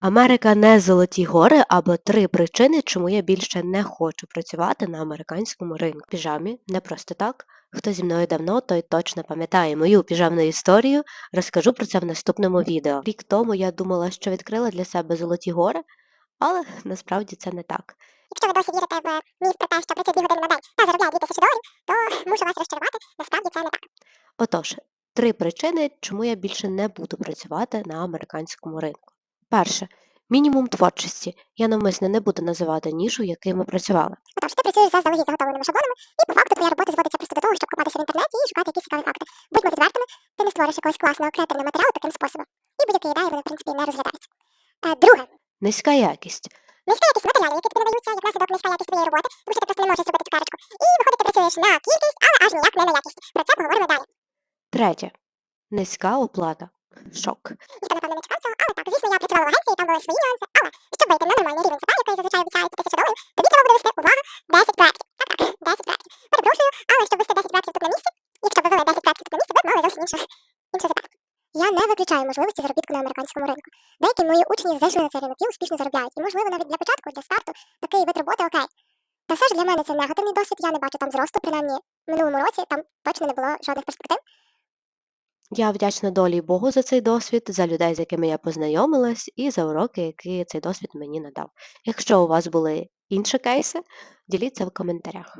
Америка не золоті гори або три причини, чому я більше не хочу працювати на американському ринку. Піжамі не просто так. Хто зі мною давно, той точно пам'ятає мою піжамну історію. Розкажу про це в наступному відео. Рік тому я думала, що відкрила для себе золоті гори, але насправді це не так. Якщо ви досі вірите в міф про те, що працює 2 години на день та заробляє 2000 доларів, то мушу вас розчарувати, насправді це не так. Отож, три причини, чому я більше не буду працювати на американському ринку. Перше. Мінімум творчості. Я навмисно не буду називати нішу, якою ми працювали. Отож, ти працюєш за заздалегідь заготовленими шаблонами, і по факту твоя робота зводиться просто до того, щоб копатися в інтернеті і шукати якісь цікаві факти. Будьмо відвертими, ти не створиш якогось класного креативного матеріалу таким способом. І будь-які ідеї вони, в принципі, не розглядаються. Е, друге, Низька якість. низька якість матеріалів, які тобі надаються, як наслідок низька якість твоєї роботи, тому що ти просто не можеш зробити цукерочку. І виходить, ти працюєш на кількість, але аж ніяк не на якість. Про це поговоримо далі. Третє. Низька оплата. Шок. Ніхто, напевно, не чекав цього, але так, звісно, я працювала в агенції, там були свої нюанси, але щоб вийти на нормальний рівень ЦП, який зазвичай обіцяється тисячу доларів, тобі треба буде вести, увага, 10 проєктів. Так, так, 10 проєктів. Перепрошую, але щоб вести 10 проєктів тут на місці, якщо ви вели 10 проєктів тут на місці, ви б мали зовсім іншу, іншу ЗП. Я не виключаю можливості заробітку на американському ринку. Деякі мої учні зайшли на цей ринок і успішно заробляють. І, можливо, навіть для початку, для старту, такий вид роботи окей. Та все ж для мене це негативний досвід, я не бачу там зросту, принаймні минулому році там точно не було жодних перспектив. Я вдячна долі Богу за цей досвід, за людей, з якими я познайомилась, і за уроки, які цей досвід мені надав. Якщо у вас були інші кейси, діліться в коментарях.